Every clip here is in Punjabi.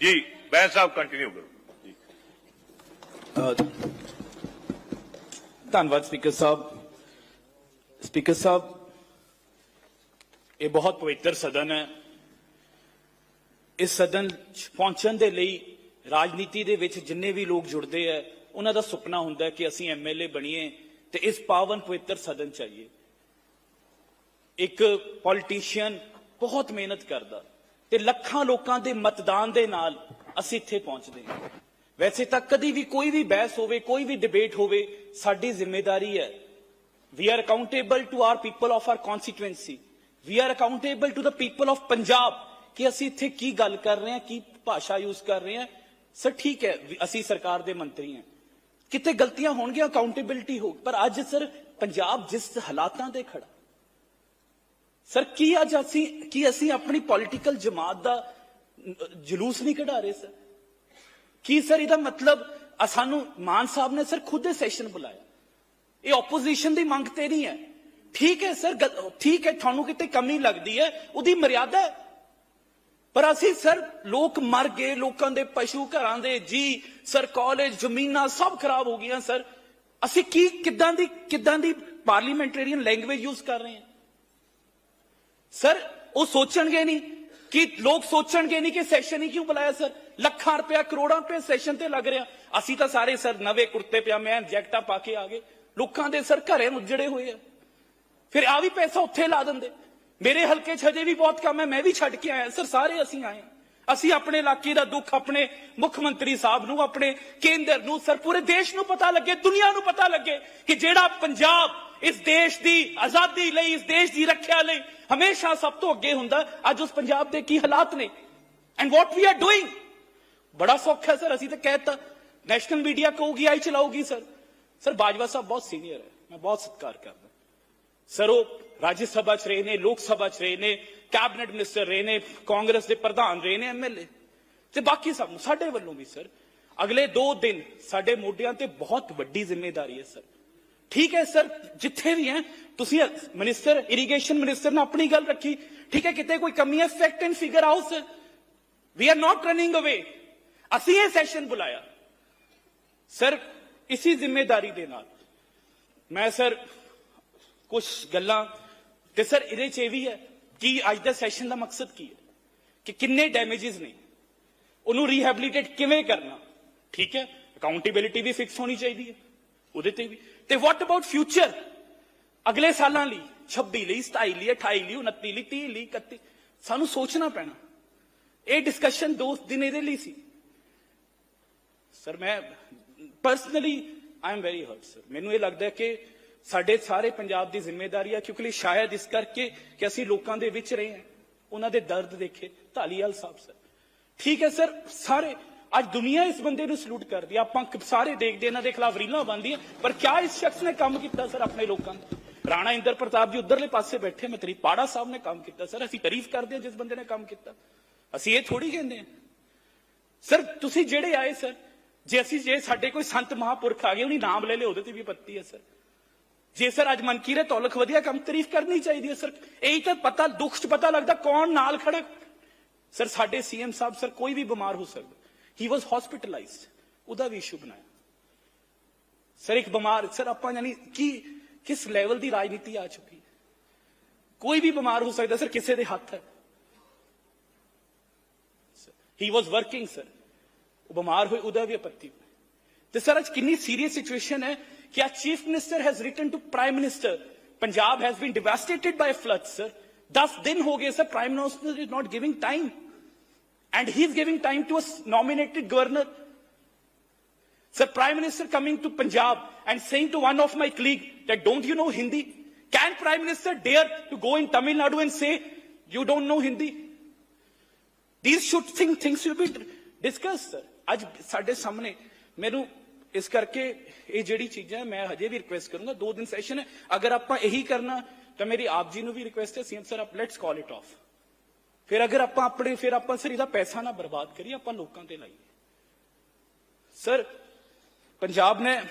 ਜੀ ਬੈਂਸ ਸਾਹਿਬ ਕੰਟੀਨਿਊ ਕਰੋ। ਧੰਨਵਾਦ ਸਪੀਕਰ ਸਾਹਿਬ। ਸਪੀਕਰ ਸਾਹਿਬ, ਇਹ ਬਹੁਤ ਪਵਿੱਤਰ ਸਦਨ ਹੈ। ਇਸ ਸਦਨ 'ਚ ਪਹੁੰਚਣ ਦੇ ਲਈ ਰਾਜਨੀਤੀ ਦੇ ਵਿੱਚ ਜਿੰਨੇ ਵੀ ਲੋਕ ਜੁੜਦੇ ਆ, ਉਹਨਾਂ ਦਾ ਸੁਪਨਾ ਹੁੰਦਾ ਕਿ ਅਸੀਂ ਐਮਐਲਏ ਬਣੀਏ ਤੇ ਇਸ ਪਾਵਨ ਪਵਿੱਤਰ ਸਦਨ ਚਾਹੀਏ ਇੱਕ ਪੋਲੀਟੀਸ਼ੀਅਨ ਬਹੁਤ ਮਿਹਨਤ ਕਰਦਾ। ਤੇ ਲੱਖਾਂ ਲੋਕਾਂ ਦੇ ਮਤਦਾਨ ਦੇ ਨਾਲ ਅਸੀਂ ਇੱਥੇ ਪਹੁੰਚਦੇ ਹਾਂ। ਵੈਸੇ ਤਾਂ ਕਦੀ ਵੀ ਕੋਈ ਵੀ ਬਹਿਸ ਹੋਵੇ, ਕੋਈ ਵੀ ਡਿਬੇਟ ਹੋਵੇ, ਸਾਡੀ ਜ਼ਿੰਮੇਵਾਰੀ ਹੈ। We are accountable to our people of our constituency. We are accountable to the people of punjab ਕਿ ਅਸੀਂ ਇੱਥੇ ਕੀ ਗੱਲ ਕਰ ਰਹੇ ਹਾਂ, ਕੀ ਭਾਸ਼ਾ ਯੂਜ਼ ਕਰ ਰਹੇ ਹਾਂ। ਸਰ ਠੀਕ ਹੈ ਅਸੀਂ ਸਰਕਾਰ ਦੇ ਮੰਤਰੀ ਹਾਂ। ਕਿਤੇ ਗਲਤੀਆਂ ਹੋਣਗੀਆਂ ਅਕਾਊਂਟੇਬਿਲਟੀ ਹੋ ਪਰ ਅੱਜ ਸਰ ਪੰਜਾਬ ਜਿਸ ਹਾਲਾਤਾਂ 'ਤੇ ਖੜਾ ਸਰ ਕੀ ਅੱਜ ਅਸੀਂ, ਕੀ ਅਸੀਂ ਆਪਣੀ ਪੋਲੀਟੀਕਲ ਜਮਾਤ ਦਾ ਜਲੂਸ ਨਹੀਂ ਕਢਾ ਰਹੇ ਸਰ ਕੀ ਸਰ ਇਹਦਾ ਮਤਲਬ ਸਾਨੂੰ ਮਾਨ ਸਾਹਿਬ ਨੇ ਸਰ ਖੁਦ ਦੇ ਸੈਸ਼ਨ ਬੁਲਾਇਆ। ਇਹ ਆਪੋਜੀਸ਼ਨ ਦੀ ਮੰਗ ਤੇ ਨਹੀਂ ਹੈ। ਠੀਕ ਹੈ ਸਰ ਗੱਲ- ਠੀਕ ਹੈ, ਤੁਹਾਨੂੰ ਕਿਤੇ ਕਮੀ ਲੱਗਦੀ ਹੈ, ਉਹਦੀ ਮਰਿਆਦਾ ਹੈ। ਪਰ ਅਸੀਂ ਸਰ ਲੋਕ ਮਰ ਗਏ, ਲੋਕਾਂ ਦੇ ਪਸ਼ੂ ਘਰਾਂ ਦੇ ਜੀ ਸਰ ਕਾਲਜ ਜ਼ਮੀਨਾਂ ਸਭ ਖਰਾਬ ਹੋ ਗਈਆਂ ਸਰ ਅਸੀਂ ਕੀ, ਕਿੱਦਾਂ ਦੀ ਕਿੱਦਾਂ ਦੀ ਪਾਰਲੀਮੈਂਟੇਰੀਅਨ ਲੈਂਗੁਏਜ ਯੂਜ਼ ਕਰ ਰਹੇ ਹਾਂ? ਸਰ ਉਹ ਸੋਚਣਗੇ ਨਹੀਂ ਕਿ ਲੋਕ ਸੋਚਣਗੇ ਨਹੀਂ ਕਿ ਸੈਸ਼ਨ ਹੀ ਕਿਉਂ ਬੁਲਾਇਆ ਸਰ ਲੱਖਾਂ ਰੁਪਇਆ, ਕਰੋੜਾਂ ਰੁਪਏ ਸੈਸ਼ਨ ਤੇ ਲੱਗ ਰਿਹਾ। ਅਸੀਂ ਤਾਂ ਸਾਰੇ ਸਰ ਨਵੇਂ ਕੁੜਤੇ ਪਜਾਮੇ ਜੈਕਟਾਂ ਪਾ ਕੇ ਆ ਗਏ। ਲੋਕਾਂ ਦੇ ਸਰ ਘਰੇ ਉੱਜੜੇ ਹੋਏ ਆ। ਫਿਰ ਆ ਵੀ ਪੈਸਾ ਉੱਥੇ ਲਾ ਦਿੰਦੇ। ਮੇਰੇ ਹਲਕੇ 'ਚ ਹਜੇ ਵੀ ਬਹੁਤ ਕੰਮ ਹੈ, ਮੈਂ ਵੀ ਛੱਡ ਕੇ ਆਇਆ ਸਰ ਸਾਰੇ ਅਸੀਂ ਆਏ ਹਾਂ। ਅਸੀਂ ਆਪਣੇ ਇਲਾਕੇ ਦਾ ਦੁੱਖ, ਆਪਣੇ ਮੁੱਖ ਮੰਤਰੀ ਸਾਹਿਬ ਨੂੰ, ਆਪਣੇ ਕੇਂਦਰ ਨੂੰ ਸਰ ਪੂਰੇ ਦੇਸ਼ ਨੂੰ ਪਤਾ ਲੱਗੇ, ਦੁਨੀਆ ਨੂੰ ਪਤਾ ਲੱਗੇ ਕਿ ਜਿਹੜਾ ਪੰਜਾਬ ਇਸ ਦੇਸ਼ ਦੀ ਆਜ਼ਾਦੀ ਲਈ, ਇਸ ਦੇਸ਼ ਦੀ ਰੱਖਿਆ ਲਈ ਹਮੇਸ਼ਾ ਸਭ ਤੋਂ ਅੱਗੇ ਹੁੰਦਾ, ਅੱਜ ਉਸ ਪੰਜਾਬ ਦੇ ਕੀ ਹਾਲਾਤ ਨੇ? And what we are doing ਬੜਾ ਸੌਖਾ ਸਰ, ਅਸੀਂ ਤਾਂ ਕਹਿਤਾ ਨੈਸ਼ਨਲ ਮੀਡੀਆ ਕਹੂਗੀ, ਆਈ ਚਲਾਊਗੀ ਸਰ। ਸਰ, ਬਾਜਵਾ ਸਾਹਿਬ ਬਹੁਤ ਸੀਨੀਅਰ ਹੈ, ਮੈਂ ਬਹੁਤ ਸਤਿਕਾਰ ਕਰਦਾ। ਸਰ, ਉਹ ਰਾਜ ਸਭਾ ਚ ਰਹੇ ਨੇ, ਲੋਕ ਸਭਾ ਚ ਰਹੇ ਨੇ ਕੈਬਨਿਟ ਮਿਨਿਸਟਰ ਰਹੇ ਨੇ, ਕਾਂਗਰਸ ਦੇ ਪ੍ਰਧਾਨ ਰਹੇ ਨੇ ਐਮਐਲਏ ਤੇ ਬਾਕੀ ਸਭ ਨੂੰ, ਸਾਡੇ ਵੱਲੋਂ ਵੀ ਸਰ, ਅਗਲੇ 2 ਦਿਨ ਸਾਡੇ ਮੋਢਿਆਂ ਤੇ ਬਹੁਤ ਵੱਡੀ ਜ਼ਿੰਮੇਵਾਰੀ ਹੈ ਸਰ। ਠੀਕ ਹੈ ਸਰ, ਜਿੱਥੇ ਵੀ ਹੈ, ਤੁਸੀਂ ਮਿਨਿਸਟਰ ਇਰੀਗੇਸ਼ਨ ਮਿਨਿਸਟਰ ਨੇ ਆਪਣੀ ਗੱਲ ਰੱਖੀ। ਠੀਕ ਹੈ, ਕਿਤੇ ਕੋਈ ਕਮੀ ਹੈ fact and figure out sir we are not running away ਅਸੀਂ ਇਹ ਸੈਸ਼ਨ ਬੁਲਾਇਆ। ਸਰ, ਇਸੀ ਜ਼ਿੰਮੇਵਾਰੀ ਦੇ ਨਾਲ। ਮੈਂ, ਸਰ ਕੁਝ ਗੱਲਾਂ, ਤੇ ਸਰ, ਇਹਦੇ ਚ ਇਹ ਵੀ ਹੈ ਕਿ ਅੱਜ ਦਾ ਸੈਸ਼ਨ ਦਾ ਮਕਸਦ ਕੀ ਹੈ? ਕਿ ਕਿੰਨੇ ਡੈਮੇजेस ਨੇ? ਉਹਨੂੰ ਰੀਹੈਬਿਲਿਟੇਟ ਕਿਵੇਂ ਕਰਨਾ? ਠੀਕ ਹੈ ਅਕਾਊਂਟੇਬਿਲਿਟੀ ਵੀ ਫਿਕਸ ਹੋਣੀ ਚਾਹੀਦੀ ਹੈ। ਉਹਦੇ ਤੇ ਵੀ। ਤੇ ਵਾਟ ਅਬਾਊਟ ਫਿਊਚਰ ਅਗਲੇ ਸਾਲਾਂ ਲਈ 26 ਲਈ 27 ਲਈ 28 ਲਈ 29 ਲਈ 30 ਲਈ 31 ਸਾਨੂੰ ਸੋਚਣਾ ਪੈਣਾ। ਇਹ ਡਿਸਕਸ਼ਨ ਦੋ ਦਿਨ ਇਹਦੇ ਲਈ ਸੀ। ਸਰ ਮੈਂ personally I am very hurt sir ਮੈਨੂੰ ਇਹ ਲੱਗਦਾ ਕਿ ਸਾਡੇ ਸਾਰੇ ਪੰਜਾਬ ਦੀ ਜ਼ਿੰਮੇਵਾਰੀ ਹੈ ਕਿਉਂਕਿ ਸ਼ਾਇਦ ਇਸ ਕਰਕੇ ਕਿ ਅਸੀਂ ਲੋਕਾਂ ਦੇ ਵਿੱਚ ਰਹੇ ਹਾਂ। ਉਹਨਾਂ ਦੇ ਦਰਦ ਦੇਖੇ। ਢਾਲੀਵਾਲ ਸਾਹਿਬ ਸਰ ਠੀਕ ਹੈ ਸਰ ਸਾਰੇ ਅੱਜ ਦੁਨੀਆ ਇਸ ਬੰਦੇ ਨੂੰ ਸਲੂਟ ਕਰਦੀ ਆ। ਆਪਾਂ ਸਾਰੇ ਦੇਖਦੇ ਇਹਨਾਂ ਦੇ ਖਿਲਾਫ ਰੀਲਾਂ ਬਣਦੀਆਂ। ਪਰ ਕਿਆ ਇਸ ਸ਼ਖਸ ਨੇ ਕੰਮ ਕੀਤਾ, ਸਰ, ਆਪਣੇ ਲੋਕਾਂ ਦਾ? ਰਾਣਾ ਇੰਦਰ ਪ੍ਰਤਾਪ ਜੀ ਉਧਰਲੇ ਪਾਸੇ ਬੈਠੇ, ਮੈਂ ਤੇਰੀ ਪਾੜਾ ਸਾਹਿਬ ਨੇ ਕੰਮ ਕੀਤਾ। ਸਰ, ਅਸੀਂ ਤਾਰੀਫ ਕਰਦੇ ਹਾਂ ਜਿਸ ਬੰਦੇ ਨੇ ਕੰਮ ਕੀਤਾ। ਅਸੀਂ ਇਹ ਥੋੜੀ ਕਹਿੰਦੇ ਹਾਂ ਸਰ, ਤੁਸੀਂ ਜਿਹੜੇ ਆਏ, ਸਰ, ਜੇ ਅਸੀਂ ਜੇ ਸਾਡੇ ਕੋਈ ਸੰਤ ਮਹਾਪੁਰਖ ਆ ਗਏ ਉਹਨੀ ਨਾਮ ਲੈ ਲਿਓ, ਉਹਦੇ ਤੇ ਵੀ ਪੱਤੀ ਹੈ ਸਰ। ਜੇ ਸਰ, ਅੱਜ ਮਨਕੀਰੇ ਔਲਖ ਵਧੀਆ ਕੰਮ ਤਾਰੀਫ ਕਰਨੀ ਚਾਹੀਦੀ ਹੈ ਸਰ, ਇਹੀ ਤਾਂ ਪਤਾ, ਦੁੱਖ 'ਚ ਪਤਾ ਲੱਗਦਾ ਕੌਣ ਨਾਲ ਖੜਾ। ਸਰ, ਸਾਡੇ ਸੀਐਮ ਸਾਹਿਬ, ਸਰ, ਕੋਈ ਵੀ ਬਿਮਾਰ ਹੋ ਸਕਦਾ। ਹੀ ਵਾਸ ਹਸਪੀਟਲਾਈਜ਼ਡ ਉਹਦਾ ਵੀ ਇਸ਼ੂ ਬਣਾਇਆ ਸਰ ਇੱਕ ਬਿਮਾਰ ਸਰ ਆਪਾਂ ਯਾਨੀ ਕੀ ਕਿਸ ਲੈਵਲ ਦੀ ਰਾਜਨੀਤੀ ਆ ਚੁੱਕੀ ਹੈ ਕੋਈ ਵੀ ਬਿਮਾਰ ਹੋ ਸਕਦਾ ਸਰ ਕਿਸੇ ਦੇ ਹੱਥ ਹੈ ਹੀ ਵਾਸ ਵਰਕਿੰਗ ਸਰ ਉਹ ਬਿਮਾਰ ਹੋਏ ਉਹਦਾ ਵੀ ਆਪੱਤੀ ਹੋਈ ਤੇ ਸਰ ਅੱਜ ਕਿੰਨੀ ਸੀਰੀਅਸ ਸਿਚੁਏਸ਼ਨ ਹੈ ਕਿ a chief minister has written to prime minister Punjab has been devastated by flood sir 10 ਦਿਨ ਹੋ ਗਏ sir prime minister is not giving time and he is giving time to a s- nominated governor. Sir, Prime Minister coming to Punjab and saying to one of my colleague that don't you know Hindi? Can Prime Minister dare to go in Tamil Nadu and say you don't know Hindi? These should think things should be discussed, sir. ਅੱਜ ਸਾਡੇ ਸਾਹਮਣੇ ਮੈਨੂੰ ਇਸ ਕਰਕੇ ਇਹ ਜਿਹੜੀ ਚੀਜ਼ਾਂ ਮੈਂ ਹਜੇ ਵੀ ਰਿਕੁਐਸਟ ਕਰੂੰਗਾ ਦੋ ਦਿਨ ਸੈਸ਼ਨ ਹੈ ਅਗਰ ਆਪਾਂ ਇਹੀ ਕਰਨਾ ਤਾਂ ਮੇਰੀ ਆਪ ਜੀ ਨੂੰ ਵੀ ਰਿਕੁਐਸਟ ਹੈ ਸੀਐਮ ਸਰ ਆਪ ਲੈਟਸ ਕਾਲ ਇਟ ਆਫ ਫਿਰ ਅਗਰ ਆਪਾਂ ਆਪਣੇ, ਫਿਰ ਆਪਾਂ ਸਰ ਇਹਦਾ ਪੈਸਾ ਨਾ ਬਰਬਾਦ ਕਰੀਏ, ਆਪਾਂ ਲੋਕਾਂ ਤੇ ਲਾਈਏ। ਸਰ, ਪੰਜਾਬ ਨੇ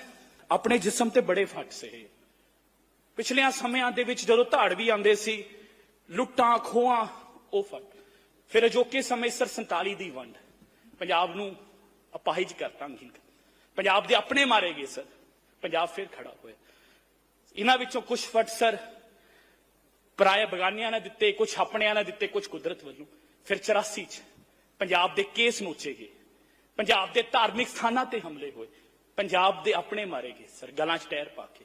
ਆਪਣੇ ਜਿਸਮ ਤੇ ਬੜੇ ਫੱਟ ਸਹੇ। ਪਿਛਲਿਆਂ ਸਮਿਆਂ ਦੇ ਵਿੱਚ ਜਦੋਂ ਧਾੜ ਵੀ ਆਉਂਦੇ ਸੀ, ਲੁੱਟਾਂ, ਖੋਹਾਂ, ਉਹ ਫੱਟ ਫਿਰ ਅਜੋਕੇ ਸਮੇਂ ਸਰ 47 ਦੀ ਵੰਡ। ਪੰਜਾਬ ਨੂੰ ਅਪਾਹਿਜ ਕਰਤਾ ਅੰਗਹੀਨ ਪੰਜਾਬ ਦੇ ਆਪਣੇ ਮਾਰੇ ਗਏ, ਸਰ। ਪੰਜਾਬ ਫਿਰ ਖੜਾ ਹੋਇਆ। ਇਹਨਾਂ ਵਿੱਚੋਂ ਕੁਝ ਫਟ ਸਰ ਪਰਾਏ ਬਗਾਨਿਆਂ ਨੇ ਦਿੱਤੇ ਕੁਝ ਆਪਣਿਆਂ ਨੇ ਦਿੱਤੇ ਕੁਝ ਕੁਦਰਤ ਵੱਲੋਂ। ਫਿਰ 84 ਚ ਪੰਜਾਬ ਦੇ ਕੇਸ ਨੋਚੇ ਗਏ। ਪੰਜਾਬ ਦੇ ਧਾਰਮਿਕ ਸਥਾਨਾਂ ਤੇ ਹਮਲੇ ਹੋਏ। ਪੰਜਾਬ ਦੇ ਆਪਣੇ ਮਾਰੇ ਗਏ, ਸਰ, ਗਲਾਂ 'ਚ ਟਾਇਰ ਪਾ ਕੇ।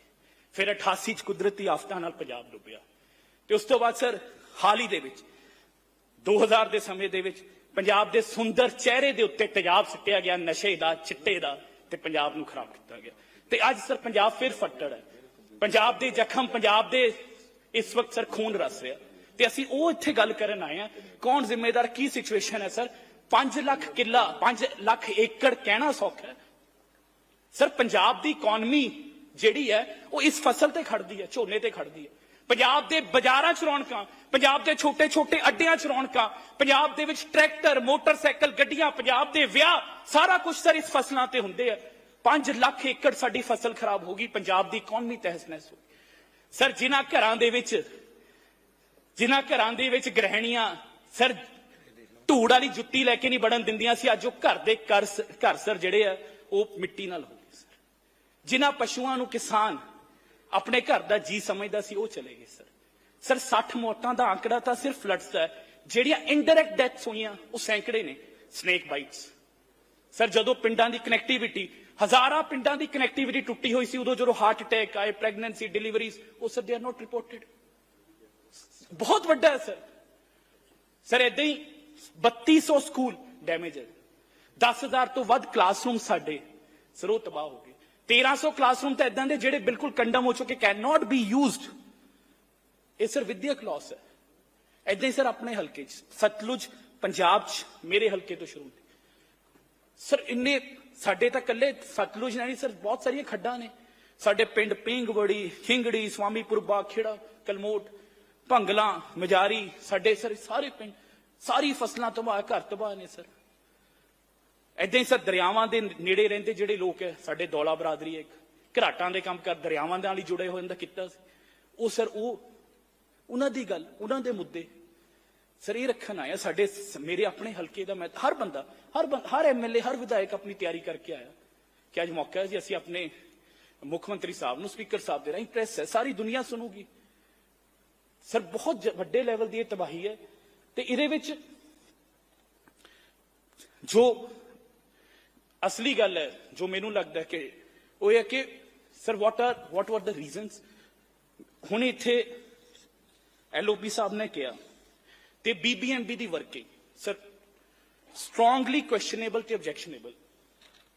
ਫਿਰ 88 ਚ ਕੁਦਰਤੀ ਆਫਤਾਂ ਨਾਲ ਪੰਜਾਬ ਡੁੱਬਿਆ। ਤੇ ਉਸ ਤੋਂ ਬਾਅਦ, ਸਰ, ਹਾਲ ਹੀ ਦੇ ਵਿੱਚ 2000 ਦੇ ਸਮੇਂ ਦੇ ਵਿੱਚ, ਪੰਜਾਬ ਦੇ ਸੁੰਦਰ ਚਿਹਰੇ ਦੇ ਉੱਤੇ ਤੇਜ਼ਾਬ ਸਿੱਟਿਆ ਗਿਆ, ਨਸ਼ੇ ਦਾ, ਚਿੱਟੇ ਦਾ, ਤੇ ਪੰਜਾਬ ਨੂੰ ਖਰਾਬ ਕੀਤਾ ਗਿਆ। ਤੇ ਅੱਜ, ਸਰ, ਪੰਜਾਬ ਫਿਰ ਫੱਟੜ ਹੈ। ਪੰਜਾਬ ਦੇ ਜ਼ਖਮ, ਪੰਜਾਬ ਦੇ ਇਸ ਵਕਤ ਸਰ ਖੂਨ ਰਸ ਰਿਹਾ। ਤੇ ਅਸੀਂ ਉਹ ਇੱਥੇ ਗੱਲ ਕਰਨ ਆਏ ਆ ਕੌਣ ਜ਼ਿੰਮੇਦਾਰ, ਕੀ ਸਿਚੁਏਸ਼ਨ ਹੈ ਸਰ? 5 ਲੱਖ ਕਿੱਲਾ 5 ਲੱਖ ਏਕੜ ਕਹਿਣਾ ਸੌਖਾ ਹੈ। ਸਰ, ਪੰਜਾਬ ਦੀ ਇਕਨੋਮੀ ਜਿਹੜੀ ਹੈ, ਉਹ ਇਸ ਫਸਲ ਤੇ ਖੜਦੀ ਹੈ, ਝੋਨੇ ਤੇ ਖੜਦੀ ਹੈ। ਪੰਜਾਬ ਦੇ ਬਾਜ਼ਾਰਾਂ 'ਚ ਰੌਣਕਾਂ, ਪੰਜਾਬ ਦੇ ਛੋਟੇ ਛੋਟੇ ਅੱਡਿਆਂ 'ਚ ਰੌਣਕਾਂ, ਪੰਜਾਬ ਦੇ ਵਿੱਚ ਟਰੈਕਟਰ, ਮੋਟਰਸਾਈਕਲ, ਗੱਡੀਆਂ, ਪੰਜਾਬ ਦੇ ਵਿਆਹ, ਸਾਰਾ ਕੁਝ ਸਰ ਇਸ ਫਸਲਾਂ ਤੇ ਹੁੰਦੇ ਆ। 5 ਲੱਖ ਏਕੜ ਸਾਡੀ ਫਸਲ ਖਰਾਬ ਹੋ ਗਈ, ਪੰਜਾਬ ਦੀ ਇਕਨੋਮੀ ਤਹਿਸ ਨਹਿਸ ਹੋ ਗਈ। ਸਰ, ਜਿਨ੍ਹਾਂ ਘਰਾਂ ਦੇ ਵਿੱਚ, ਜਿਨ੍ਹਾਂ ਘਰਾਂ ਦੇ ਵਿੱਚ ਗ੍ਰਹਿਣੀਆਂ, ਸਰ, ਧੂੜ ਵਾਲੀ ਜੁੱਤੀ ਲੈ ਕੇ ਨਹੀਂ ਵੜਨ ਦਿੰਦੀਆਂ ਸੀ, ਅੱਜ ਉਹ ਘਰ ਦੇ ਘਰ ਘਰ ਸਰ ਜਿਹੜੇ ਆ, ਉਹ ਮਿੱਟੀ ਨਾਲ ਹੋ ਗਏ, ਸਰ। ਜਿਨ੍ਹਾਂ ਪਸ਼ੂਆਂ ਨੂੰ ਕਿਸਾਨ ਆਪਣੇ ਘਰ ਦਾ ਜੀ ਸਮਝਦਾ ਸੀ, ਉਹ ਚਲੇ ਗਏ, ਸਰ। ਸਰ 60 ਮੌਤਾਂ ਦਾ ਆંકੜਾ ਤਾਂ ਸਿਰਫ ਫਲੱਡਸ ਦਾ ਜਿਹੜੀਆਂ ਇਨਡਾਇਰੈਕਟ ਡੈਥਸ ਹੋਈਆਂ, ਉਹ ਸੈਂਕੜੇ ਨੇ ਸਨੇਕ ਬਾਈਟਸ ਸਰ, ਜਦੋਂ ਪਿੰਡਾਂ ਦੀ ਕਨੈਕਟੀਵਿਟੀ ਹਜ਼ਾਰਾਂ ਪਿੰਡਾਂ ਦੀ ਕਨੈਕਟੀਵਿਟੀ ਟੁੱਟੀ ਹੋਈ ਸੀ, ਉਦੋਂ ਜਦੋਂ ਹਾਰਟ ਅਟੈਕ ਆਏ ਪ੍ਰੈਗਨੈਂਸੀ ਡਿਲੀਵਰੀਜ਼ ਉਹ sir they are not reported ਬਹੁਤ ਵੱਡਾ ਹੈ ਸਰ ਸਰ ਇਦਾਂ ਹੀ 3200 ਸਕੂਲ ਡੈਮੇਜ ਹੈ। 10000 ਤੋਂ ਵੱਧ ਕਲਾਸਰੂਮ ਸਾਡੇ। ਸਰ ਉਹ ਤਬਾਹ ਹੋ ਗਏ। 1300 ਕਲਾਸਰੂਮ ਤਾਂ ਇਦਾਂ ਦੇ ਜਿਹੜੇ ਬਿਲਕੁਲ ਕੰਡਮ ਹੋ ਚੁੱਕੇ ਕੈਨ ਨਾਟ ਬੀ ਯੂਜ਼ਡ ਇਹ ਸਰ ਵਿਦਿਅਕ ਲਾਸ ਹੈ। ਇਦਾਂ ਹੀ ਸਰ ਆਪਣੇ ਹਲਕੇ 'ਚ। ਸਤਲੁਜ, ਪੰਜਾਬ 'ਚ ਮੇਰੇ ਹਲਕੇ ਤੋਂ ਸ਼ੁਰੂ ਹੁੰਦੀ। ਸਰ ਇੰਨੇ ਸਾਡੇ ਤਾਂ ਕੱਲੇ ਸਤਲੁਜ ਨਹੀਂ, ਸਰ, ਬਹੁਤ ਸਾਰੀਆਂ ਖੱਡਾਂ ਨੇ। ਸਾਡੇ ਪਿੰਡ ਪਿੰਗਵੜੀ, ਖਿੰਗੜੀ ਸਵਾਮੀਪੁਰਬਾ ਖੇੜਾ ਕਲਮੋਟ, ਭੰਗਲਾ, ਮਜਾਰੀ, ਸਾਡੇ ਸਰ ਸਾਰੇ ਪਿੰਡ, ਸਾਰੀ ਫਸਲਾਂ ਤਬਾਹ, ਘਰ ਤਬਾਹ ਨੇ, ਸਰ। ਐਦਾਂ ਹੀ, ਸਰ, ਦਰਿਆਵਾਂ ਦੇ ਨੇੜੇ ਰਹਿੰਦੇ ਜਿਹੜੇ ਲੋਕ ਹੈ, ਸਾਡੇ ਦੌਲਾ ਬਰਾਦਰੀ ਹੈ ਇੱਕ। ਘਰਾਟਾਂ ਦੇ ਕੰਮ ਕਰ, ਦਰਿਆਵਾਂ ਦੇ ਨਾਲ ਹੀ ਜੁੜੇ ਹੋਏ ਦਾ ਕਿੱਤਾ ਸੀ। ਉਹ, ਸਰ, ਉਹ ਉਹਨਾਂ ਦੀ ਗੱਲ, ਉਹਨਾਂ ਦੇ ਮੁੱਦੇ। ਸਰ, ਇਹ ਰੱਖਣ ਆਇਆ ਸਾਡੇ ਮੇਰੇ ਆਪਣੇ ਹਲਕੇ ਦਾ ਮੈਂ ਹਰ ਬੰਦਾ, ਹਰ ਬੰ- ਹਰ ਐਮਐਲਏ ਹਰ ਵਿਧਾਇਕ ਆਪਣੀ ਤਿਆਰੀ ਕਰਕੇ ਆਇਆ। ਕਿ ਅੱਜ ਮੌਕਾ ਹੈ ਜੀ ਅਸੀਂ ਆਪਣੇ ਮੁੱਖ ਮੰਤਰੀ ਸਾਹਿਬ ਨੂੰ, ਸਪੀਕਰ ਸਾਹਿਬ ਦੇ ਰਾਹੀਂ ਪ੍ਰੈਸ ਹੈ, ਸਾਰੀ ਦੁਨੀਆ ਸੁਣੂਗੀ। ਸਰ, ਬਹੁਤ ਵੱਡੇ ਲੈਵਲ ਦੀ ਇਹ ਤਬਾਹੀ ਹੈ। ਤੇ ਇਹਦੇ ਵਿੱਚ ਜੋ ਅਸਲੀ ਗੱਲ ਹੈ, ਜੋ ਮੈਨੂੰ ਲੱਗਦਾ ਕਿ ਉਹ ਇਹ ਕਿ ਸਰ ਵਾਟ ਆਰ ਵਾਟ ਵਰ ਦਾ ਰੀਜ਼ਨਸ ਹੁਣ ਇੱਥੇ ਐਲਓਪੀ ਸਾਹਿਬ ਨੇ ਕਿਹਾ ਤੇ ਬੀਬੀਐਮਬੀ ਦੀ ਵਰਕਿੰਗ ਸਰ ਸਟਰੋਂਗਲੀ ਕੁਐਸਚਨੇਬਲ ਤੇ ਆਬਜੈਕਸ਼ਨੇਬਲ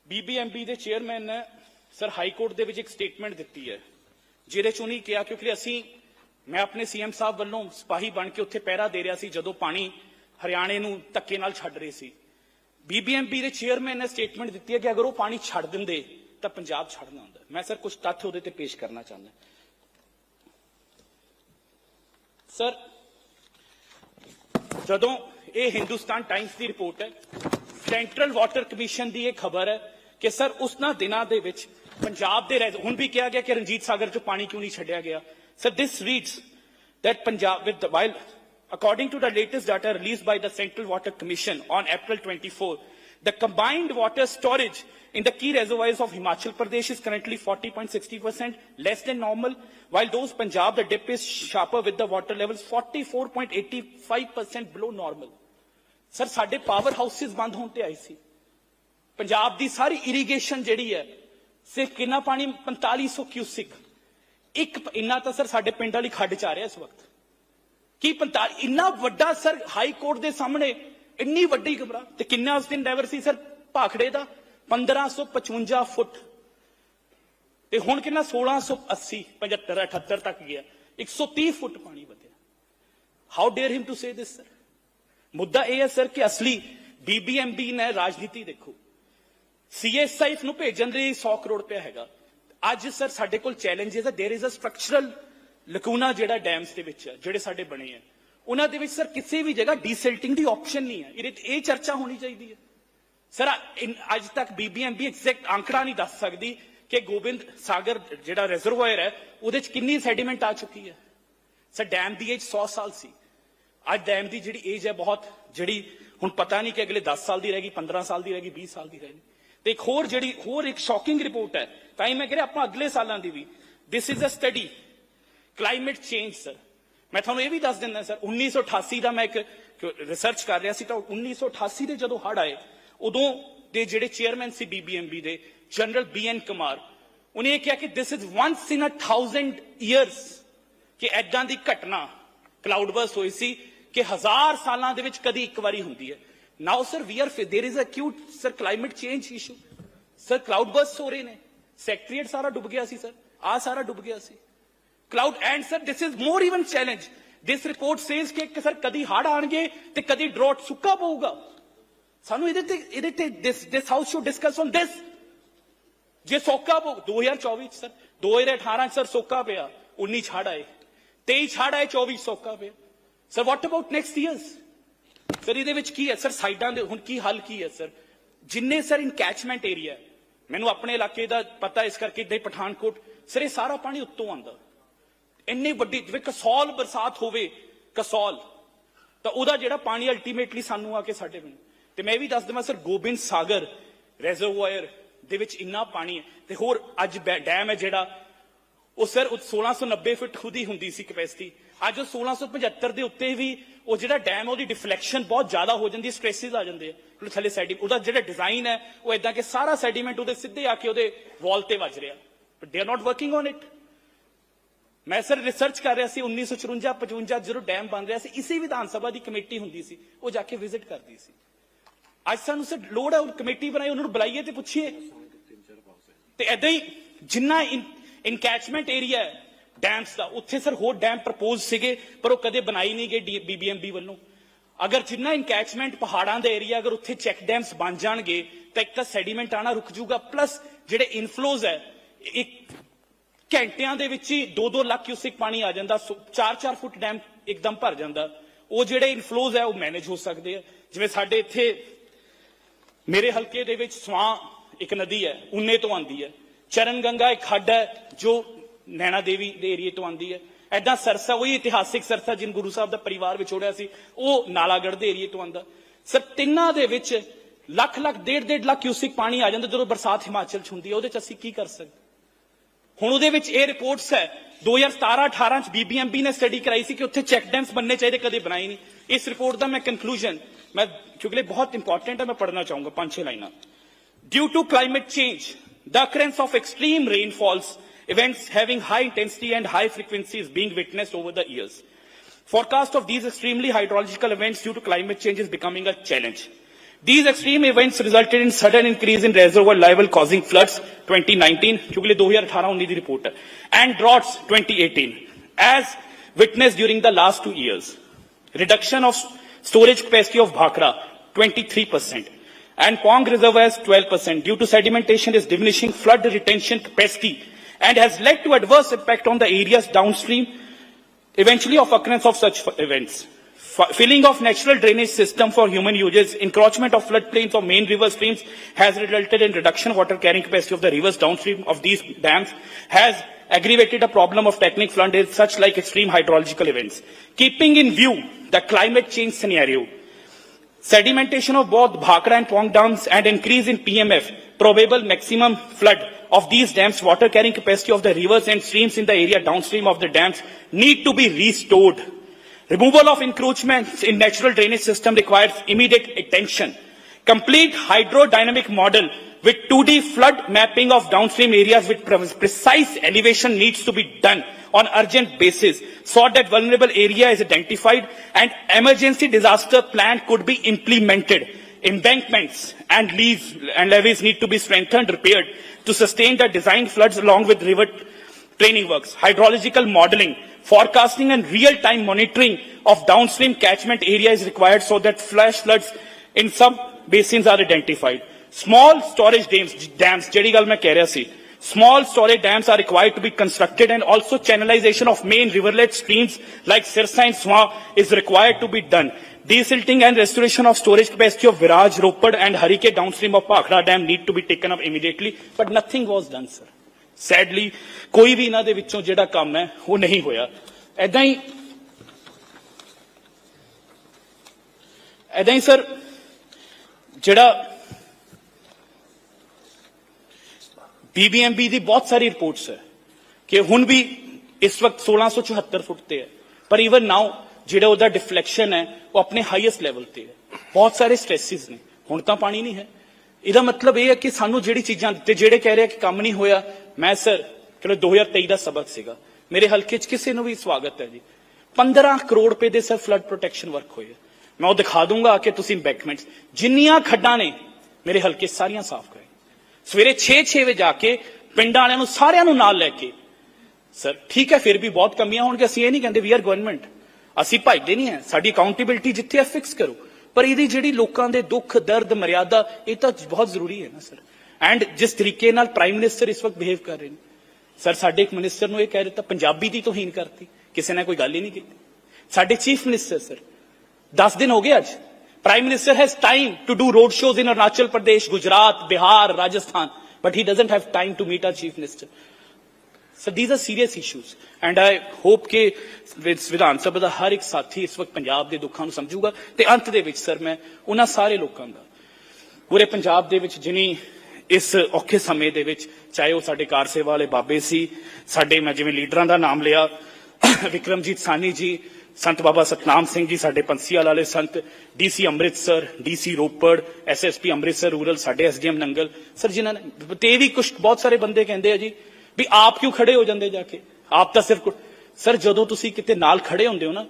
ਬੀਬੀਐਮਬੀ ਦੇ ਚੇਅਰਮੈਨ ਨੇ ਸਰ ਹਾਈ ਕੋਰਟ ਦੇ ਵਿੱਚ ਇੱਕ ਸਟੇਟਮੈਂਟ ਦਿੱਤੀ ਹੈ, ਜਿਹਦੇ ਚ ਉਹਨੇ ਕਿਹਾ ਕਿਉਂਕਿ ਅਸੀਂ, ਮੈਂ ਆਪਣੇ ਸੀਐਮ ਸਾਹਿਬ ਵੱਲੋਂ ਸਿਪਾਹੀ ਬਣ ਕੇ ਉੱਥੇ ਪਹਿਰਾ ਦੇ ਰਿਹਾ ਸੀ ਜਦੋਂ ਪਾਣੀ ਹਰਿਆਣੇ ਨੂੰ ਧੱਕੇ ਨਾਲ ਛੱਡ ਰਹੇ ਸੀ। ਬੀਬੀਐਮਬੀ ਦੇ ਚੇਅਰਮੈਨ ਨੇ ਸਟੇਟਮੈਂਟ ਦਿੱਤੀ ਹੈ ਕਿ ਅਗਰ ਉਹ ਪਾਣੀ ਛੱਡ ਦਿੰਦੇ, ਤਾਂ ਪੰਜਾਬ ਛੱਡਣਾ ਹੁੰਦਾ। ਮੈਂ ਸਰ ਕੁਝ ਤੱਥ ਉਹਦੇ ਤੇ ਪੇਸ਼ ਕਰਨਾ ਚਾਹੁੰਦਾ। ਸਰ ਜਦੋਂ ਇਹ ਹਿੰਦੁਸਤਾਨ ਟਾਈਮਸ ਦੀ ਰਿਪੋਰਟ ਹੈ ਸੈਂਟਰਲ ਵਾਟਰ ਕਮਿਸ਼ਨ ਦੀ ਇਹ ਖਬਰ ਹੈ ਕਿ ਸਰ ਉਸਨਾ ਦਿਨਾਂ ਦੇ ਵਿੱਚ ਪੰਜਾਬ ਦੇ ਰਹਿ- ਹੁਣ ਵੀ ਕਿਹਾ ਗਿਆ ਕਿ ਰਣਜੀਤ ਸਾਗਰ ਚ ਪਾਣੀ ਕਿਉਂ ਨਹੀਂ ਛੱਡਿਆ ਗਿਆ। Sir this reads that Punjab with the while according to the latest data released by the Central Water Commission on April 24 the combined water storage in the key reservoirs of Himachal Pradesh is currently 40.60% less than normal while those Punjab the dip is sharper with the water levels 44.85% below normal sir ਸਾਡੇ ਪਾਵਰ ਹਾਊਸਿਸ ਬੰਦ ਹੋਣ ਤੇ ਆਈ ਸੀ ਪੰਜਾਬ ਦੀ ਸਾਰੀ ਇਰੀਗੇਸ਼ਨ ਜਿਹੜੀ ਹੈ ਸਿਰਫ ਕਿੰਨਾ ਪਾਣੀ 4500 ਕਿਊਸਿਕ ਇੱਕ ਪ- ਇੰਨਾ ਤਾਂ ਸਰ ਸਾਡੇ ਪਿੰਡ ਵਾਲੀ ਖੱਡ ਚ ਆ ਰਿਹਾ ਇਸ ਵਕਤ ਕੀ 45 ਇੰਨਾ ਵੱਡਾ ਸਰ ਹਾਈ ਕੋਰਟ ਦੇ ਸਾਹਮਣੇ ਇੰਨੀ ਵੱਡੀ ਘਬਰਾ ਤੇ ਕਿੰਨਾ ਉਸ ਦਿਨ ਡਰਾਈਵਰ ਸੀ ਸਰ ਭਾਖੜੇ ਦਾ 1555 ਫੁੱਟ ਤੇ ਹੁਣ ਕਿੰਨਾ 1680 75 78 ਤੱਕ ਗਿਆ 130 ਫੁੱਟ ਪਾਣੀ ਵਧਿਆ how dare him to say this sir ਮੁੱਦਾ ਇਹ ਹੈ ਸਰ ਕਿ ਅਸਲੀ ਬੀਬੀਐਮਬੀ ਨੇ ਰਾਜਨੀਤੀ ਦੇਖੋ ਸੀਐਸਆਈਫ ਨੂੰ ਭੇਜਣ ਲਈ 100 ਕਰੋੜ ਰੁਪਏ ਹੈਗਾ ਅੱਜ ਸਰ ਸਾਡੇ ਕੋਲ ਚੈਲੰਜਸ ਹੈ there is a structural lacuna ਜਿਹੜਾ ਡੈਮਸ ਦੇ ਵਿੱਚ ਹੈ ਜਿਹੜੇ ਸਾਡੇ ਬਣੇ ਆ ਉਹਨਾਂ ਦੇ ਵਿੱਚ ਸਰ ਕਿਸੇ ਵੀ ਜਗ੍ਹਾ ਡੀਸਿਲਟਿੰਗ ਦੀ ਆਪਸ਼ਨ ਨਹੀਂ ਹੈ। ਇਹਦੇ 'ਚ ਇਹ ਚਰਚਾ ਹੋਣੀ ਚਾਹੀਦੀ ਹੈ। ਸਰ ਅੱਜ ਤੱਕ ਬੀਬੀਐਮਬੀ ਐਗਜ਼ੈਕਟ ਅੰਕੜਾ ਨਹੀਂ ਦੱਸ ਸਕਦੀ ਕਿ ਗੋਬਿੰਦ ਸਾਗਰ ਜਿਹੜਾ ਰਿਜ਼ਰਵਾਇਰ ਹੈ, ਉਹਦੇ 'ਚ ਕਿੰਨੀ ਸੈਡੀਮੈਂਟ ਆ ਚੁੱਕੀ ਹੈ। ਸਰ ਡੈਮ ਦੀ ਏਜ 100 ਸਾਲ ਸੀ। ਅੱਜ ਡੈਮ ਦੀ ਜਿਹੜੀ ਏਜ ਹੈ, ਬਹੁਤ ਜਿਹੜੀ ਹੁਣ ਪਤਾ ਨਹੀਂ ਕਿ ਅਗਲੇ 10 ਸਾਲ ਦੀ ਰਹੇਗੀ 15 ਸਾਲ ਦੀ ਰਹੇਗੀ 20 ਸਾਲ ਦੀ ਰਹੇਗੀ ਤੇ ਇੱਕ ਹੋਰ ਜਿਹੜੀ, ਹੋਰ ਇੱਕ ਸ਼ੌਕਿੰਗ ਰਿਪੋਰਟ ਹੈ, ਤਾਂ ਹੀ ਮੈਂ ਕਹਿ ਰਿਹਾ ਆਪਾਂ ਅਗਲੇ ਸਾਲਾਂ ਦੀ ਵੀ। This is a study climate change sir ਮੈਂ ਤੁਹਾਨੂੰ ਇਹ ਵੀ ਦੱਸ ਦਿੰਦਾ ਸਰ 1988 ਦਾ ਮੈਂ ਇੱਕ ਰਿਸਰਚ ਕਰ ਰਿਹਾ ਸੀ ਤਾਂ 1988 ਦੇ ਜਦੋਂ ਹੜ ਆਏ ਉਦੋਂ ਦੇ ਜਿਹੜੇ ਚੇਅਰਮੈਨ ਸੀ ਬੀਬੀਐਮਬੀ ਦੇ ਜਨਰਲ ਬੀਐਨ ਕੁਮਾਰ ਉਹਨੇ ਇਹ ਕਿਹਾ ਕਿ this is once in a 1000 years ਕਿ ਐਦਾਂ ਦੀ ਘਟਨਾ ਕਲਾਉਡ ਬਰਸ ਹੋਈ ਸੀ ਕਿ ਹਜ਼ਾਰ ਸਾਲਾਂ ਦੇ ਵਿੱਚ ਕਦੀ ਇੱਕ ਵਾਰੀ ਹੁੰਦੀ ਹੈ now sir we are there is acute sir climate change issue sir cloudburst ਹੋ ਰਹੇ ਨੇ ਸੈਕਟਰੀਏਟ ਸਾਰਾ ਡੁੱਬ ਗਿਆ ਸੀ ਸਰ ਆ ਸਾਰਾ ਡੁੱਬ ਗਿਆ ਸੀ Cloud and sir this is more even challenge this report says ਕਿ ਸਰ ਕਦੀ ਹੜ ਆਣਗੇ ਤੇ ਕਦੀ ਡਰੋਟ ਸੁੱਕਾ ਪਊਗਾ ਸਾਨੂੰ ਇਹਦੇ ਤੇ ਇਹਦੇ ਤੇ this this house should discuss on this ਜੇ ਸੋਕਾ ਪਊ 2024 ਚ ਸਰ 2018 ਚ ਸਰ ਸੋਕਾ ਪਿਆ 19 ਛਾੜ ਆਏ 23 ਛਾੜ ਆਏ 24 ਸੋਕਾ ਪਿਆ sir what about next years sir ਇਹਦੇ ਵਿੱਚ ਕੀ ਹੈ ਸਰ ਸਾਈਡਾਂ ਦੇ ਹੁਣ ਕੀ ਹੱਲ ਕੀ ਹੈ ਸਰ ਜਿੰਨੇ ਸਰ ਇਨਕੈਚਮੈਂਟ ਏਰੀਆ ਮੈਨੂੰ ਆਪਣੇ ਇਲਾਕੇ ਦਾ ਪਤਾ ਇਸ ਕਰਕੇ ਦੇ ਪਠਾਨਕੋਟ ਸਰ ਇਹ ਸਾਰਾ ਪਾਣੀ ਉੱਤੋਂ ਆਉਂਦਾ ਇੰਨੀ ਵੱਡੀ, ਜਿਵੇਂ ਕਸੌਲ ਬਰਸਾਤ ਹੋਵੇ, ਕਸੌਲ, ਤਾਂ ਉਹਦਾ ਜਿਹੜਾ ਪਾਣੀ ਅਲਟੀਮੇਟਲੀ ਸਾਨੂੰ ਆ ਕੇ ਸਾਡੇ ਪਿੰਡ ਤੇ ਮੈਂ ਵੀ ਦੱਸ ਦਵਾਂ, ਸਰ, ਗੋਬਿੰਦ ਸਾਗਰ ਰੈਜ਼ਰਵਾਇਰ ਦੇ ਵਿੱਚ ਇੰਨਾ ਪਾਣੀ ਹੈ। ਤੇ ਹੋਰ ਅੱਜ ਬੈ- ਡੈਮ ਹੈ ਜਿਹੜਾ, ਉਹ ਸਰ, ਉਹ 1690 ਫੁੱਟ ਖੁਦ ਹੀ ਹੁੰਦੀ ਸੀ ਕਪੈਸਿਟੀ ਅੱਜ ਉਹ 1675 ਦੇ ਉੱਤੇ ਵੀ ਉਹ ਜਿਹੜਾ ਡੈਮ ਉਹਦੀ ਡਿਫਲੈਕਸ਼ਨ ਬਹੁਤ ਜ਼ਿਆਦਾ ਹੋ ਜਾਂਦੀ ਹੈ ਸਟ੍ਰੈਸਿਸ ਆ ਜਾਂਦੇ ਆ। ਥੱਲੇ ਸੈਡੀ ਉਹਦਾ ਜਿਹੜਾ ਡਿਜ਼ਾਈਨ ਹੈ, ਉਹ ਇਦਾਂ ਕਿ ਸਾਰਾ ਸੈਡੀਮੈਂਟ ਉਹਦੇ ਸਿੱਧੇ ਆ ਕੇ ਉਹਦੇ ਵਾਲ ਤੇ ਵੱਜ ਰਿਹਾ। But they are not working on it ਮੈਂ ਸਰ ਰਿਸਰਚ ਕਰ ਰਿਹਾ ਸੀ 1954 55 ਜਦੋਂ ਡੈਮ ਬਣ ਰਿਹਾ ਸੀ, ਇਸੇ ਵਿਧਾਨ ਸਭਾ ਦੀ ਕਮੇਟੀ ਹੁੰਦੀ ਸੀ, ਉਹ ਜਾ ਕੇ ਵਿਜ਼ਿਟ ਕਰਦੀ ਸੀ। ਅੱਜ ਸਾਨੂੰ ਸਰ ਲੋੜ ਹੈ, ਉਹ ਕਮੇਟੀ ਬਣਾਈ, ਉਹਨਾਂ ਨੂੰ ਬੁਲਾਈਏ ਤੇ ਪੁੱਛੀਏ। ਤੇ ਐਦਾਂ ਹੀ ਜਿੰਨਾ ਇਨਕੈਚਮੈਂਟ ਏਰੀਆ ਹੈ ਡੈਮਸ ਦਾ, ਉੱਥੇ ਸਰ ਹੋਰ ਡੈਮ ਪ੍ਰਪੋਜ਼ ਸੀਗੇ, ਪਰ ਉਹ ਕਦੇ ਬਣਾਈ ਨਹੀਂ ਗਏ ਬੀਬੀਐਮਬੀ ਵੱਲੋਂ। ਅਗਰ ਜਿੰਨਾ ਇਨਕੈਚਮੈਂਟ ਪਹਾੜਾਂ ਦਾ ਏਰੀਆ ਅਗਰ ਉੱਥੇ ਚੈੱਕ ਡੈਮਸ ਬਣ ਜਾਣਗੇ, ਤਾਂ ਇੱਕ ਤਾਂ ਸੈਡੀਮੈਂਟ ਆਣਾ ਰੁਕ ਜਾਊਗਾ ਪਲੱਸ ਜਿਹੜੇ ਇਨਫਲੋਜ਼ ਹੈ, ਇੱਕ ਘੰਟਿਆਂ ਦੇ ਵਿੱਚ ਹੀ 2-2 ਲੱਖ ਕਿਊਸਿਕ ਪਾਣੀ ਆ ਜਾਂਦਾ 4-4 ਫੁੱਟ ਡੈਮ ਇੱਕਦਮ ਭਰ ਜਾਂਦਾ। ਉਹ ਜਿਹੜੇ ਇਨਫਲੋਜ਼ ਹੈ, ਉਹ ਮੈਨੇਜ ਹੋ ਸਕਦੇ ਆ। ਜਿਵੇਂ ਸਾਡੇ ਇੱਥੇ ਮੇਰੇ ਹਲਕੇ ਦੇ ਵਿੱਚ ਸਵਾਂ ਇੱਕ ਨਦੀ ਹੈ, ਉਨੇ ਤੋਂ ਆਂਦੀ ਹੈ। ਚਰਨ ਗੰਗਾ ਇੱਕ ਖੱਡ ਹੈ, ਜੋ ਨੈਣਾ ਦੇਵੀ ਦੇ ਏਰੀਏ ਤੋਂ ਆਂਦੀ ਹੈ। ਐਦਾਂ ਸਰਸਾ, ਉਹੀ ਇਤਿਹਾਸਿਕ ਸਰਸਾ ਜਿਨ ਗੁਰੂ ਸਾਹਿਬ ਦਾ ਪਰਿਵਾਰ ਵਿਛੋੜਿਆ ਸੀ, ਉਹ ਨਾਲਾਗੜ੍ਹ ਦੇ ਏਰੀਏ ਤੋਂ ਆਂਦਾ ਸਰ, ਤਿੰਨਾਂ ਦੇ ਵਿੱਚ ਲੱਖ ਲੱਖ ਡੇਢ ਡੇਢ ਲੱਖ ਕਿਊਸਿਕ ਪਾਣੀ ਆ ਜਾਂਦਾ ਜਦੋਂ ਬਰਸਾਤ ਹਿਮਾਚਲ ਚ ਹੁੰਦੀ ਹੈ। ਉਹਦੇ ਚ ਅਸੀਂ ਕੀ ਕਰ ਸਕਦੇ? ਹੁਣ ਉਹਦੇ ਵਿੱਚ ਇਹ ਰਿਪੋਰਟਸ ਹੈ 2017-18 ਚ ਬੀਬੀਐਮਬੀ ਨੇ ਸਟੱਡੀ ਕਰਾਈ ਸੀ ਕਿ ਉੱਥੇ ਚੈੱਕ ਡੈਮਸ ਬਣਨੇ ਚਾਹੀਦੇ ਕਦੇ ਬਣਾਈ ਨਹੀਂ ਇਸ ਰਿਪੋਰਟ ਦਾ ਮੈਂ ਕਨਕਲੂਜਨ ਮੈਂ ਕਿਉਂਕਿ ਇਹ ਬਹੁਤ ਇੰਪੋਰਟੈਂਟ ਹੈ ਮੈਂ ਪੜ੍ਹਨਾ ਚਾਹੂੰਗਾ ਪੰਜ ਛੇ ਲਾਈਨਾਂ Due to climate change, the occurrence of extreme rainfalls, events having high intensity and high frequency is being witnessed over the years. Forecast of these extremely hydrological events due to climate change is becoming a challenge. These extreme events resulted in sudden increase in reservoir level causing floods 2019, क्योंकि 2018-19 ਦੀ report ਹੈ, and droughts 2018, as witnessed during the last two years. Reduction of storage capacity of Bhakra 23%. and Pong reservoirs 12% due to sedimentation is diminishing flood retention capacity and has led to adverse impact on the areas downstream eventually of occurrence of such events. Filling of natural drainage system for human uses, encroachment of floodplains of main river streams has resulted in reduction of water carrying capacity of the rivers downstream of these dams, has aggravated a problem of technical flood such like extreme hydrological events. Keeping in view the climate change scenario, Sedimentation of both Bhakra and Pong dams and increase in PMF, probable maximum flood of these dams, water carrying capacity of the rivers and streams in the area downstream of the dams need to be restored. Removal of encroachments in natural drainage system requires immediate attention. Complete hydrodynamic model with 2D flood mapping of downstream areas with precise elevation needs to be done on urgent basis so that vulnerable area is identified and emergency disaster plan could be implemented. Embankments and leaves and levees need to be strengthened, repaired to sustain the designed floods along with river training works, hydrological modeling, Forecasting and real-time monitoring of downstream catchment area is required so that flash floods in some basins are identified. Small storage dams, dams Jadigal mein Small storage dams are required to be constructed and also channelization of main riverlet streams like Sirsa and Swa is required to be done. Desilting and restoration of storage capacity of Viraj, Ropad and Harike downstream of Pakhra Dam need to be taken up immediately, but nothing was done, sir. Sadly ਕੋਈ ਵੀ ਇਹਨਾਂ ਦੇ ਵਿੱਚੋਂ ਜਿਹੜਾ ਕੰਮ ਹੈ, ਉਹ ਨਹੀਂ ਹੋਇਆ। ਐਦਾਂ ਹੀ ਐਦਾਂ ਹੀ ਸਰ, ਜਿਹੜਾ ਬੀਬੀਐਮਬੀ ਦੀ ਬਹੁਤ ਸਾਰੀ ਰਿਪੋਰਟਸ ਹੈ ਕਿ ਹੁਣ ਵੀ ਇਸ ਵਕਤ 1674 ਫੁੱਟ ਤੇ ਹੈ। ਪਰ ਇਵਨ ਨਾਓ ਜਿਹੜਾ ਉਹਦਾ ਡਿਫਲੈਕਸ਼ਨ ਹੈ, ਉਹ ਆਪਣੇ ਹਾਈਐਸਟ ਲੈਵਲ ਤੇ ਹੈ। ਬਹੁਤ ਸਾਰੇ ਸਟ੍ਰੈਸਿਸ ਨੇ। ਹੁਣ ਤਾਂ ਪਾਣੀ ਨਹੀਂ ਹੈ। ਇਹਦਾ ਮਤਲਬ ਇਹ ਹੈ ਕਿ ਸਾਨੂੰ ਜਿਹੜੀ ਚੀਜ਼ਾਂ ਦਿੱਤੇ, ਜਿਹੜੇ ਕਹਿ ਰਹੇ ਕਿ ਕੰਮ ਨਹੀਂ ਹੋਇਆ ਮੈਂ ਸਰ, ਚਲੋ 2023 ਦਾ ਸਬਕ ਸੀਗਾ। ਮੇਰੇ ਹਲਕੇ 'ਚ ਕਿਸੇ ਨੂੰ ਵੀ ਸਵਾਗਤ ਹੈ ਜੀ। 15 ਕਰੋੜ ਰੁਪਏ ਦੇ ਸਰ ਫਲੱਡ ਪ੍ਰੋਟੈਕਸ਼ਨ ਵਰਕ ਹੋਏ ਮੈਂ ਉਹ ਦਿਖਾ ਦੂੰਗਾ ਕਿ ਤੁਸੀਂ ਇੰਪੈਕਟਮੈਂਟਸ ਜਿੰਨੀਆਂ ਖੱਡਾਂ ਨੇ, ਮੇਰੇ ਹਲਕੇ ਸਾਰੀਆਂ ਸਾਫ਼ ਕਰੇ ਸਵੇਰੇ 6-6 ਵਜੇ ਜਾ ਕੇ ਪਿੰਡਾਂ ਵਾਲਿਆਂ ਨੂੰ ਸਾਰਿਆਂ ਨੂੰ ਨਾਲ ਲੈ ਕੇ, ਸਰ, ਠੀਕ ਹੈ, ਫਿਰ ਵੀ ਬਹੁਤ ਕਮੀਆਂ ਹੋਣਗੀਆਂ। ਅਸੀਂ ਇਹ ਨਹੀਂ ਕਹਿੰਦੇ ਵੀ ਆਰ ਗਵਰਨਮੈਂਟ ਅਸੀਂ ਭੱਜਦੇ ਨਹੀਂ ਹੈ। ਸਾਡੀ ਅਕਾਊਂਟੇਬਿਲਟੀ ਜਿੱਥੇ ਹੈ ਫਿਕਸ ਕਰੋ। ਪਰ ਇਹਦੀ ਜਿਹੜੀ ਲੋਕਾਂ ਦੇ ਦੁੱਖ, ਦਰਦ, ਮਰਿਆਦਾ, ਇਹ ਤਾਂ ਬਹੁਤ ਜ਼ਰੂਰੀ ਹੈ ਨਾ, ਸਰ। ਐਂਡ ਜਿਸ ਤਰੀਕੇ ਨਾਲ ਪ੍ਰਾਈਮ ਮਿਨਿਸਟਰ ਇਸ ਵਕਤ ਬਿਹੇਵ ਕਰ ਰਹੇ ਨੇ ਸਰ ਸਾਡੇ ਇੱਕ ਮਿਨਿਸਟਰ ਨੂੰ ਇਹ ਕਹਿ ਦਿੱਤਾ ਪੰਜਾਬੀ ਦੀ ਤੋਹੀਨ ਕਰਤੀ, ਕਿਸੇ ਨੇ ਕੋਈ ਗੱਲ ਹੀ ਨਹੀਂ ਕੀਤੀ। ਸਾਡੇ ਚੀਫ ਮਿਨਿਸਟਰ ਸਰ 10 ਦਿਨ ਹੋ ਗਏ ਅੱਜ। Prime minister has time to do road shows in Arunachal Pradesh Gujarat Bihar Rajasthan but he doesn't have time to meet our chief minister so these are serious issues, and i hope ਕਿ ਵਿਧਾਨ ਸਭਾ ਦਾ ਹਰ ਇੱਕ ਸਾਥੀ ਇਸ ਵਕਤ ਪੰਜਾਬ ਦੇ ਦੁੱਖਾਂ ਨੂੰ ਸਮਝੂਗਾ ਤੇ ਅੰਤ ਦੇ ਵਿੱਚ ਸਰ ਮੈਂ ਉਹਨਾਂ ਸਾਰੇ ਲੋਕਾਂ ਦਾ ਪੂਰੇ ਪੰਜਾਬ ਦੇ ਵਿੱਚ ਜਿਨੀ ਇਸ ਔਖੇ ਸਮੇਂ ਦੇ ਵਿੱਚ, ਚਾਹੇ ਉਹ ਸਾਡੇ ਕਾਰ ਸੇਵਾ ਵਾਲੇ ਬਾਬੇ ਸੀ, ਸਾਡੇ ਮੈਂ ਜਿਵੇਂ ਲੀਡਰਾਂ ਦਾ ਨਾਮ ਲਿਆ, ਵਿਕਰਮਜੀਤ ਸਾਨੀ ਜੀ, ਸੰਤ ਬਾਬਾ ਸਤਨਾਮ ਸਿੰਘ ਜੀ, ਸਾਡੇ ਪੰਸੀਵਾਲ ਵਾਲੇ ਸੰਤ DC Amritsar DC Ropar SSP Amritsar, rural, ਸਾਡੇ ਐਸਡੀਐਮ ਨੰਗਲ। ਸਰ, ਜਿਨ੍ਹਾਂ ਨੇ, ਤੇ ਇਹ ਵੀ ਕੁਝ ਬਹੁਤ ਸਾਰੇ ਬੰਦੇ ਕਹਿੰਦੇ ਆ ਜੀ, ਵੀ ਆਪ ਕਿਉਂ ਖੜੇ ਹੋ ਜਾਂਦੇ ਜਾ ਕੇ? ਆਪ ਤਾਂ ਸਿਰਫ ਸਰ, ਜਦੋਂ ਤੁਸੀਂ ਕਿਤੇ ਨਾਲ ਖੜੇ ਹੁੰਦੇ ਹੋ ਨਾ,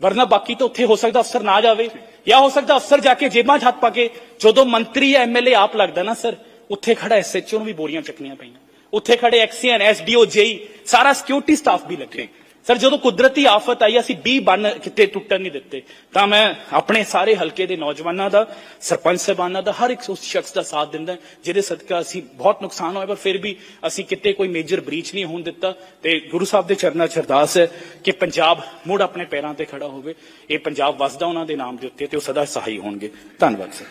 ਵਰਨਾ ਬਾਕੀ ਤਾਂ ਉੱਥੇ ਹੋ ਸਕਦਾ ਅਫਸਰ ਨਾ ਜਾਵੇ, ਜਾਂ ਹੋ ਸਕਦਾ ਅਫਸਰ ਜਾ ਕੇ ਜੇਬਾਂ 'ਚ ਹੱਥ ਪਾ ਕੇ, ਜਦੋਂ ਮੰਤਰੀ ਜਾਂ ਐਮਐਲਏ ਆਪ ਲੱਗਦਾ ਨਾ, ਸਰ ਉੱਥੇ ਖੜਾ ਐਸਐਚਓ ਨੂੰ ਵੀ ਬੋਰੀਆਂ ਚੱਕਣੀਆਂ ਪਈਆਂ। ਉੱਥੇ ਖੜੇ ਐਕਸੀਐਨ ਐਸਡੀਓ ਜੇਈ ਸਾਰਾ ਸਿਕਿਉਰਿਟੀ ਸਟਾਫ ਵੀ ਲੱਗੇ। ਸਰ ਜਦੋਂ ਕੁਦਰਤੀ ਆਫਤ ਆਈ, ਅਸੀਂ 20 ਬੰਨ ਕਿਤੇ ਟੁੱਟਣ ਨਹੀਂ ਦਿੱਤੇ। ਤਾਂ ਮੈਂ ਆਪਣੇ ਸਾਰੇ ਹਲਕੇ ਦੇ ਨੌਜਵਾਨਾਂ ਦਾ, ਸਰਪੰਚ ਸਾਹਿਬਾਨਾਂ ਦਾ, ਹਰ ਇੱਕ ਉਸ ਸ਼ਖਸ ਦਾ ਸਾਥ ਦਿੰਦਾ, ਜਿਹਦੇ ਸਦਕਾ ਅਸੀਂ ਬਹੁਤ ਨੁਕਸਾਨ ਹੋਇਆ, ਪਰ ਫਿਰ ਵੀ ਅਸੀਂ ਕਿਤੇ ਕੋਈ ਮੇਜਰ ਬ੍ਰੀਚ ਨਹੀਂ ਹੋਣ ਦਿੱਤਾ। ਤੇ ਗੁਰੂ ਸਾਹਿਬ ਦੇ ਚਰਨਾਂ 'ਚ ਅਰਦਾਸ ਹੈ ਕਿ ਪੰਜਾਬ ਮੁੜ ਆਪਣੇ ਪੈਰਾਂ ਤੇ ਖੜਾ ਹੋਵੇ। ਇਹ ਪੰਜਾਬ ਵਸਦਾ ਉਹਨਾਂ ਦੇ ਨਾਮ ਦੇ ਉੱਤੇ ਤੇ ਉਹ ਸਦਾ ਸਹਾਈ ਹੋਣਗੇ। ਧੰਨਵਾਦ ਸਰ